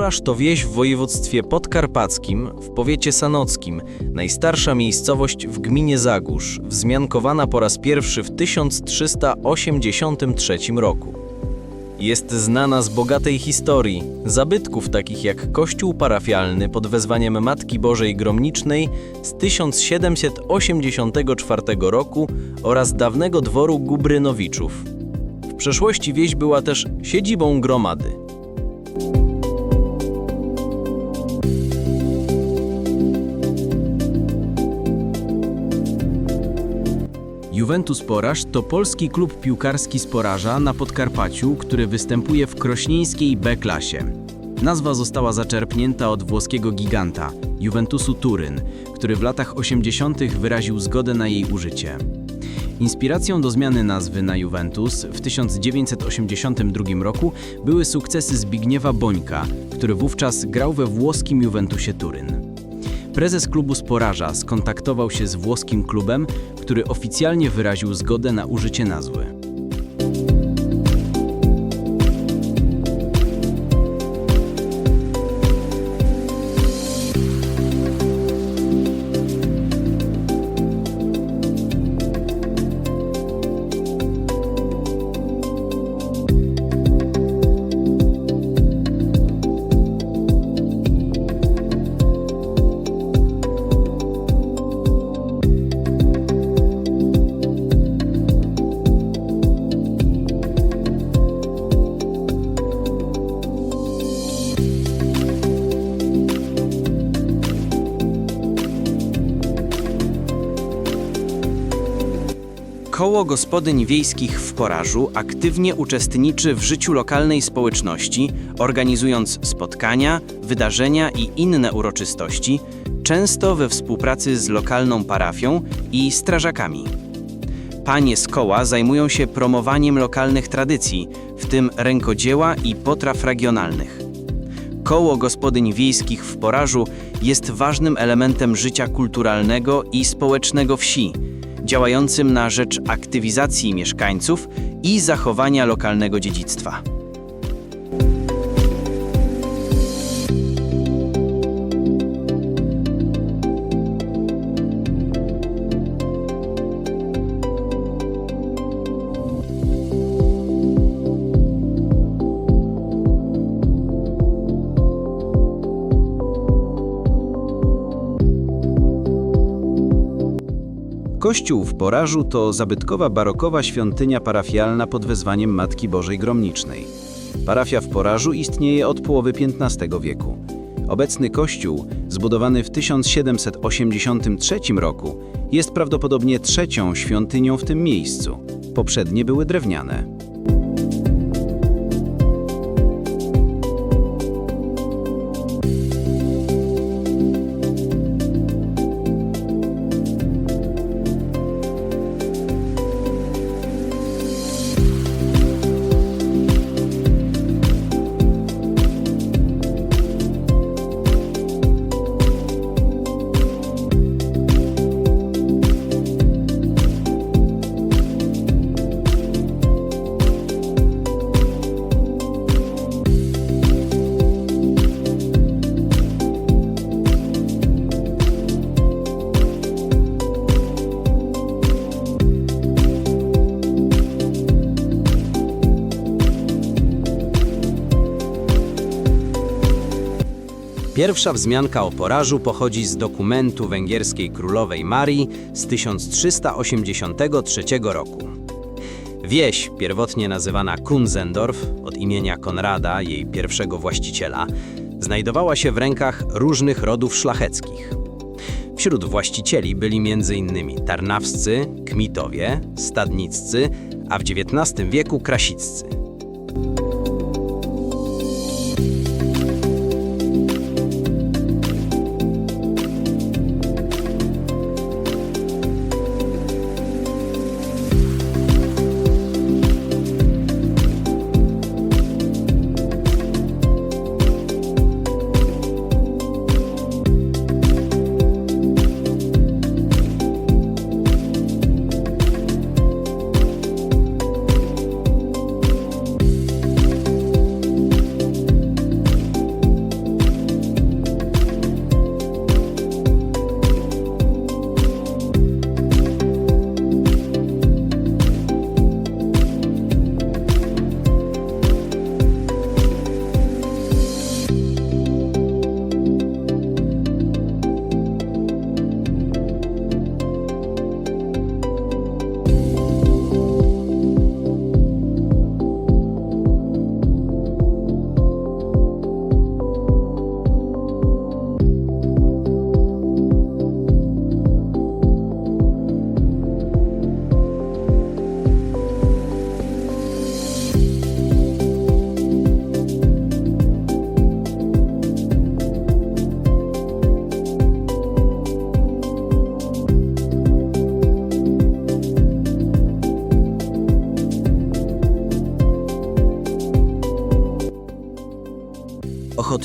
Sporaż to wieś w województwie podkarpackim, w powiecie sanockim, najstarsza miejscowość w gminie Zagórz, wzmiankowana po raz pierwszy w 1383 roku. Jest znana z bogatej historii, zabytków takich jak kościół parafialny pod wezwaniem Matki Bożej Gromnicznej z 1784 roku oraz dawnego dworu Gubrynowiczów. W przeszłości wieś była też siedzibą gromady. Juventus Poraż to polski klub piłkarski z Poraża na Podkarpaciu, który występuje w krośnieńskiej B-klasie. Nazwa została zaczerpnięta od włoskiego giganta, Juventusu Turyn, który w latach 80. wyraził zgodę na jej użycie. Inspiracją do zmiany nazwy na Juventus w 1982 roku były sukcesy Zbigniewa Bońka, który wówczas grał we włoskim Juventusie Turyn. Prezes klubu Sporaża skontaktował się z włoskim klubem, który oficjalnie wyraził zgodę na użycie nazwy. Koło Gospodyń Wiejskich w Porażu aktywnie uczestniczy w życiu lokalnej społeczności, organizując spotkania, wydarzenia i inne uroczystości, często we współpracy z lokalną parafią i strażakami. Panie z koła zajmują się promowaniem lokalnych tradycji, w tym rękodzieła i potraw regionalnych. Koło Gospodyń Wiejskich w Porażu jest ważnym elementem życia kulturalnego i społecznego wsi, działającym na rzecz aktywizacji mieszkańców i zachowania lokalnego dziedzictwa. Kościół w Porażu to zabytkowa barokowa świątynia parafialna pod wezwaniem Matki Bożej Gromnicznej. Parafia w Porażu istnieje od połowy XV wieku. Obecny kościół, zbudowany w 1783 roku, jest prawdopodobnie trzecią świątynią w tym miejscu. Poprzednie były drewniane. Pierwsza wzmianka o porażu pochodzi z dokumentu węgierskiej królowej Marii z 1383 roku. Wieś, pierwotnie nazywana Kunzendorf od imienia Konrada, jej pierwszego właściciela, znajdowała się w rękach różnych rodów szlacheckich. Wśród właścicieli byli m.in. Tarnawscy, Kmitowie, Stadniccy, a w XIX wieku Krasiccy.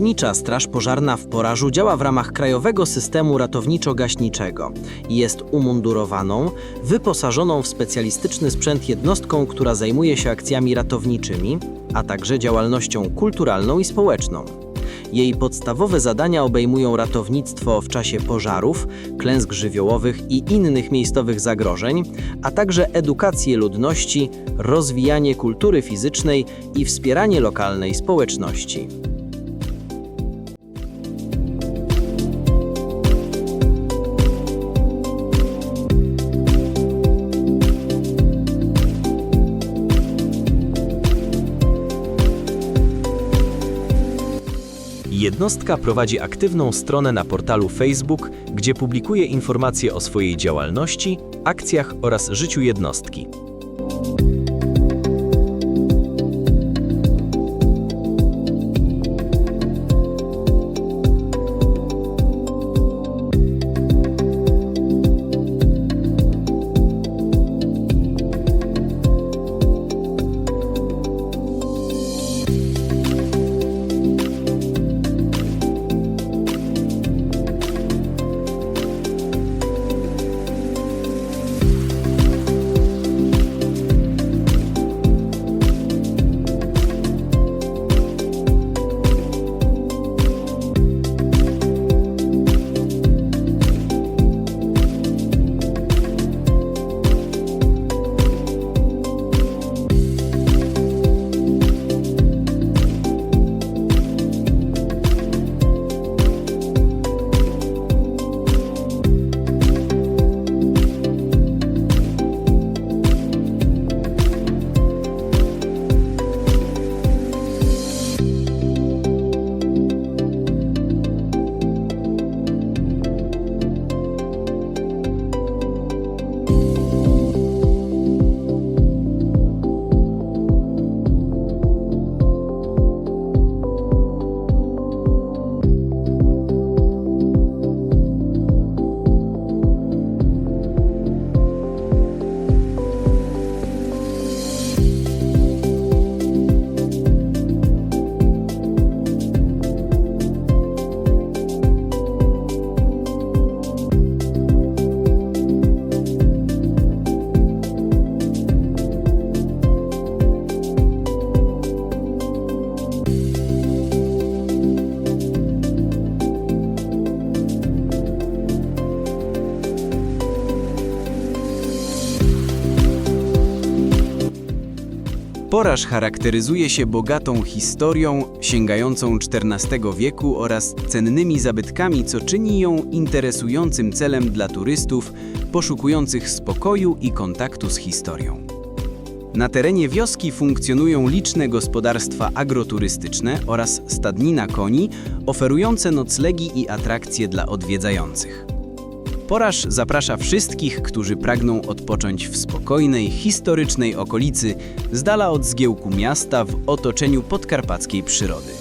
Ochotnicza Straż Pożarna w Porażu działa w ramach Krajowego Systemu Ratowniczo-Gaśniczego i jest umundurowaną, wyposażoną w specjalistyczny sprzęt jednostką, która zajmuje się akcjami ratowniczymi, a także działalnością kulturalną i społeczną. Jej podstawowe zadania obejmują ratownictwo w czasie pożarów, klęsk żywiołowych i innych miejscowych zagrożeń, a także edukację ludności, rozwijanie kultury fizycznej i wspieranie lokalnej społeczności. Jednostka prowadzi aktywną stronę na portalu Facebook, gdzie publikuje informacje o swojej działalności, akcjach oraz życiu jednostki. Poraż charakteryzuje się bogatą historią sięgającą XIV wieku oraz cennymi zabytkami, co czyni ją interesującym celem dla turystów poszukujących spokoju i kontaktu z historią. Na terenie wioski funkcjonują liczne gospodarstwa agroturystyczne oraz stadnina koni oferujące noclegi i atrakcje dla odwiedzających. Poraż zaprasza wszystkich, którzy pragną odpocząć w spokojnej, historycznej okolicy, z dala od zgiełku miasta w otoczeniu podkarpackiej przyrody.